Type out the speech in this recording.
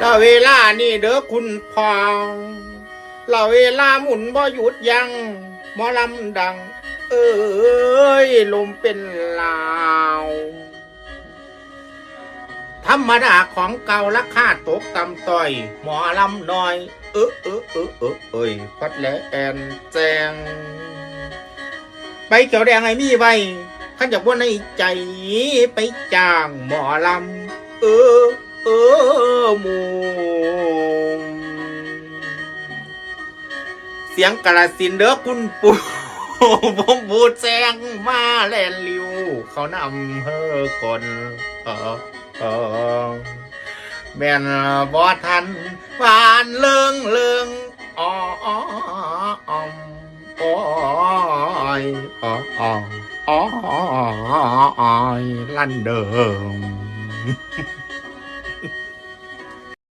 แล้วเวลานี่เด้อคุณพ่อแล้วเวลาหมุนบ่หยุดยังหมอลำดัง เอ้ยลมเป็นลาว ธรรมดาของเก่าราคาตกต่ำต้อย หมอลำน้อย เออเออเออเออเอ้ยพัดแลแอนแจงไปเขียวแดงไอ้มีไว้ขันจากว่าในใจไปจ้างหมอลำเออ เออมูเสียงกระสินเด้อคุณปู่ผมบูดแซงมาแลนลิว เขานำเฮอคนเออเออแม่นบ่ทันหวานเลิงเลิงอ๋ออ๋ออ๋ออ้ยอ๋ออ๋ออ๋ออ๋อลั่นเดิม